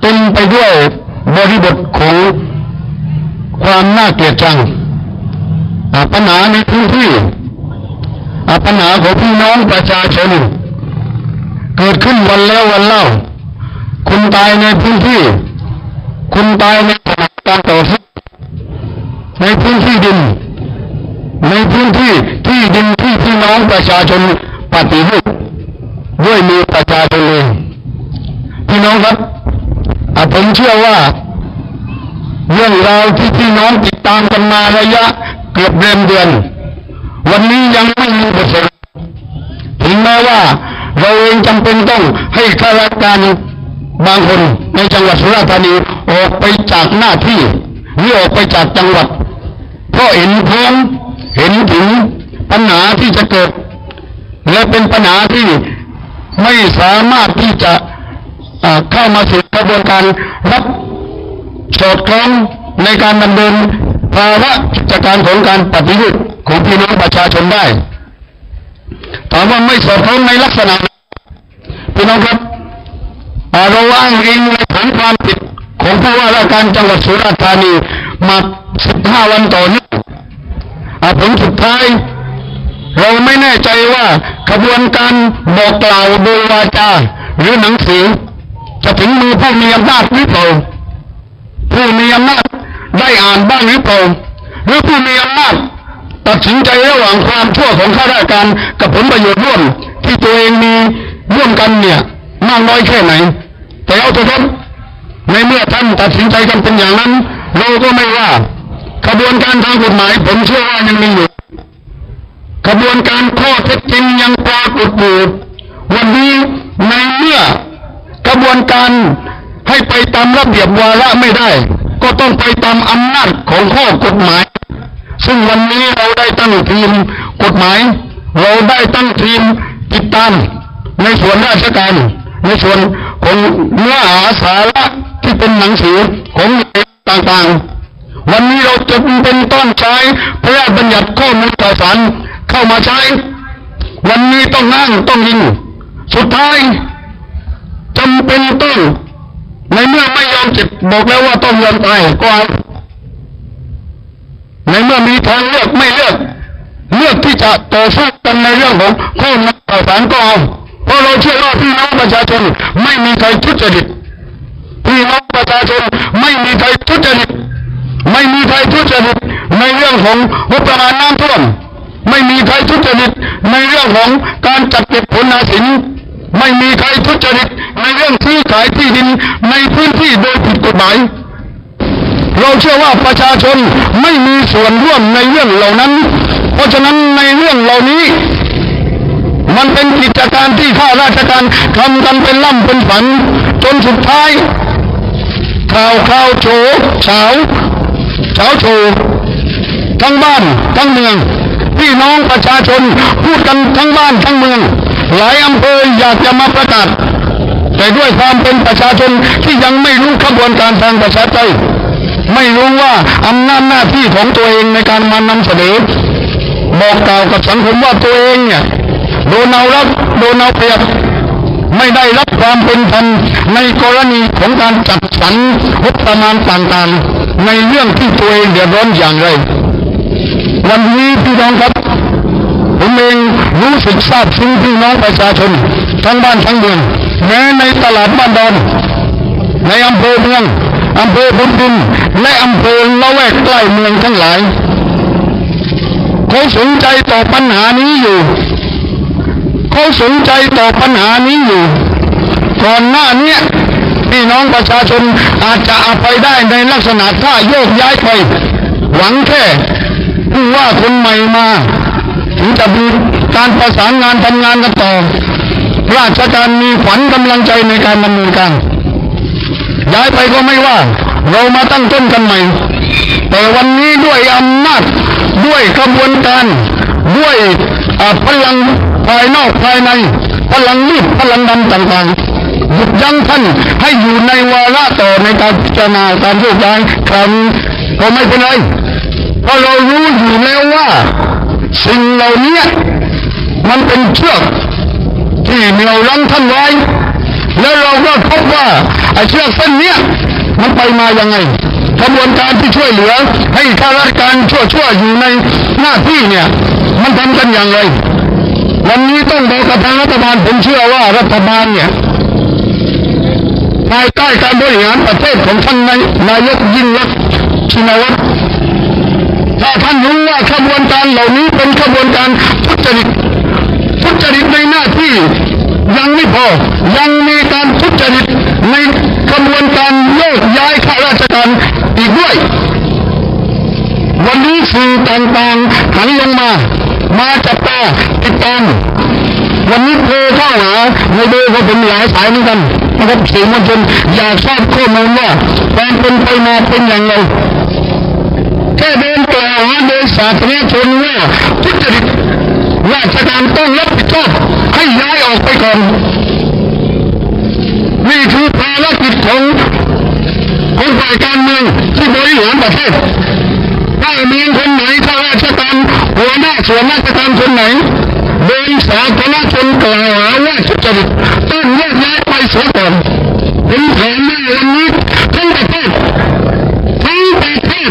เต็มไปด้วยบริบทของความน่าเกลียดชังอาปัญหาในพื้นที่อาปัญหาของพี่น้องประชาชนเกิดขึ้นวันแล้ววันเล่า คุณตายในพื้นที่ คุณตายในสถานการต่อสู้ในพื้นที่ดิน ในพื้นที่ที่ดินที่พี่น้องประชาชนปฏิรูปด้วยมือประชาชนเองพี่น้องครับอะผม เชื่อว่า เรื่องราวที่พี่น้องติดตามกันมาระยะเกือบเดือนเดือน วันนี้ยังไม่มีบทสรุปถึงแม้ว่า เราเองจำเป็นต้องให้ข้าราชการบางคนในจังหวัดสุราษฎร์ธานีออกไปจากหน้าที่หรือออกไปจากจังหวัดเพราะเห็นพ้องเห็นถึงปัญหาที่จะเกิด และเป็นปัญหาที่ไม่สามารถที่จะเข้ามาสู่ ระบวนการรับสอดคล้องในการดำเนินภาวะกิจการของการปฏิรูปของพี่น้องประชาชนได้ถามว่าไม่สอดคล้องในลักษณะพี่น้องครับอ่าเราอ้างอิงในฐานความผิดของผู้ว่าราชการจังหวัดสุราษฎร์ธานีมา15วันต่อเนื่องอ่าผลสุดท้าย เราไม่แน่ใจว่าขบวนการบอกกล่าวโดยวาจาหรือหนังสือจะถึง มือผู้มีอำนาจหรือเปล่าผู้มีอำนาจได้อ่านบ้างหรือเปล่าหรือผู้มีอำนาจตัดสินใจระหว่างความชั่วของข้าราชการกับผลประโยชน์ร่วม ที่ตัวเองมีร่วมกันเนี่ยมากน้อยแค่ไหน แต่เอาเถอะครับในเมื่อท่านตัดสินใจกันเป็นอย่างนั้น เราก็ไม่ว่าขบวนการทางกฎหมายผมเชื่อว่ายังมีอยู่กระบวนการข้อเท็จจริงยังปรากฏอยู่วันนี้ในเมื่อ การให้ไปตามระเบียบวาระไม่ได้ ก็ต้องไปตามอำนาจของข้อกฎหมาย ซึ่งวันนี้เราได้ตั้งทีมกฎหมาย เราได้ตั้งทีมติดตามในส่วนราชการในส่วนของเนื้อหาสาระที่เป็นหนังสือของต่างๆ วันนี้เราจะเป็นต้นใช้พระราชบัญญัติข้อมูลข่าวสารเข้ามาใช้ วันนี้ต้องนั่งต้องยิง สุดท้าย จำเป็นต้องในเมื่อไม่ยอมเจ็บบอกแล้วว่าต้องยอมตายก็เอาในเมื่อมีทางเลือกไม่เลือก เลือกที่จะต่อสู้กันในเรื่องของข้อมูลข่าวสารก็เอาเพราะเราเชื่อว่าพี่น้องประชาชนไม่มีใครทุจริตพี่น้องประชาชนไม่มีใครทุจริตไม่มีใครทุจริตในเรื่องของงบประมาณน้ำท่วมไม่มีใครทุจริตในเรื่องของการจัดเก็บผลนาสิน ไม่มีใครทุจริตในเรื่องซื้อขายที่ดินในพื้นที่โดยผิดกฎหมาย เราเชื่อว่าประชาชนไม่มีส่วนร่วมในเรื่องเหล่านั้น เพราะฉะนั้นในเรื่องเหล่านี้ มันเป็นกิจการที่ข้าราชการทำกันเป็นล่ำเป็นฝัน จนสุดท้าย ข่าวข่าวโฉเฉาเฉาโฉทั้งบ้านทั้งเมือง พี่น้องประชาชนพูดกันทั้งบ้านทั้งเมือง หลายอำเภออยากจะมาประกาศ แต่ด้วยความเป็นประชาชนที่ยังไม่รู้ขบวนการทางประชาธิปไตยไม่รู้ว่าอำนาจหน้าที่ของตัวเองในการมานำเสนอบอกกล่าวกับสังคมว่าตัวเองเนี่ยโดนเอารักโดนเอาเปรียบไม่ได้รับความเป็นธรรมในกรณีของการจัดสรรงบประมาณต่างๆ ในเรื่องที่ตัวเองเดือดร้อนอย่างไร วันนี้พี่น้องครับ ผมเองรู้สึกซาบซึ้งพี่น้องประชาชน ทั้งบ้านทั้งเมือง แม้ในตลาดบ้านดอนในอำเภอเมืองอำเภอพุนดิน และอำเภอละแวกใกล้เมืองทั้งหลายเขาสนใจต่อปัญหานี้อยู่เขาสนใจต่อปัญหานี้อยู่ ก่อนหน้านี้พี่น้องประชาชนอาจจะอาไปได้ในลักษณะถ้าโยกย้ายไป หวังแค่ผู้ว่าคนใหม่มา ถึงจะมีการประสานงานทำงานกันต่อ ราชการมีขวัญกำลังใจในการดำเนินการย้ายไปก็ไม่ว่า เรามาตั้งต้นกันใหม่ แต่วันนี้ด้วยอำนาจด้วยกระบวนการ ด้วยพลังภายนอกภายใน พลังมืดพลังดำต่างๆหยุดยั้งท่านให้อยู่ในวาระต่อในการพิจารณาการโยกย้ายครั้งก็ไม่เป็นไรเพราะเรารู้อยู่แล้วว่า สิ่งเหล่านี้มันเป็นเชือกที่เหนี่ยวรั้งท่านไว้ แล้วเราก็พบว่าไอ้เชือกเส้นเนี้ยมันไปมายังไงกระบวนการที่ช่วยเหลือ ให้ข้าราชการชั่วๆอยู่ในหน้าที่เนี่ย มันทำกันอย่างไร วันนี้ต้องบอกกับทางรัฐบาลผมเชื่อว่ารัฐบาลเนี่ยภายใต้การบริหารประเทศของท่านนายกยิ่งรักษณ์ชินวัตร ถ้าท่านรู้ว่าขบวนการเหล่านี้เป็นขบวนการทุจริตทุจริตในหน้าที่ยังไม่พอ ยังมีการทุจริตในกระบวนการโยกย้ายข้าราชการอีกด้วย วันนี้สื่อต่างๆหันลงมา มาจับตาติดตามวันนี้โทรเข้าหาในเบอร์ของผมหลายสายเหมือนกันนะครับสื่อมวลชนอยากทราบข้อมูลว่าความเป็นไปมาเป็นอย่างไร แค่เดินกล่าวหาโดยสาธารณชนว่าทุจริตราชการต้องรับผิดชอบให้ย้ายออกไปก่อนนี่คือภารกิจของของฝ่ายการเมืองที่บริหารประเทศถ้ามีคนไหนข้าราชการหัวหน้าส่วนราชการคนไหนโดนสาธารณชนกล่าวหาว่าทุจริตต้องแยกย้ายไปเสียก่อนผมถามว่าวันนี้ทั้งประเทศทั้งประเทศ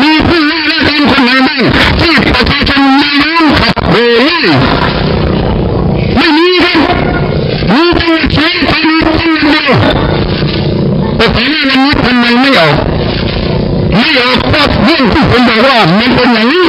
มีผู้ว่าราชการคนไหนบ้างที่ประชาชนมาน้อมขับเบ ไล่ไม่มีครับมีจังหวัดเชียงรายมีจังหวัดเดียวแต่ถามว่าวันนี้ทำไมไม่ออกไม่ออกเพราะเรื่องที่ผมบอกว่ามันเป็นอย่างนี้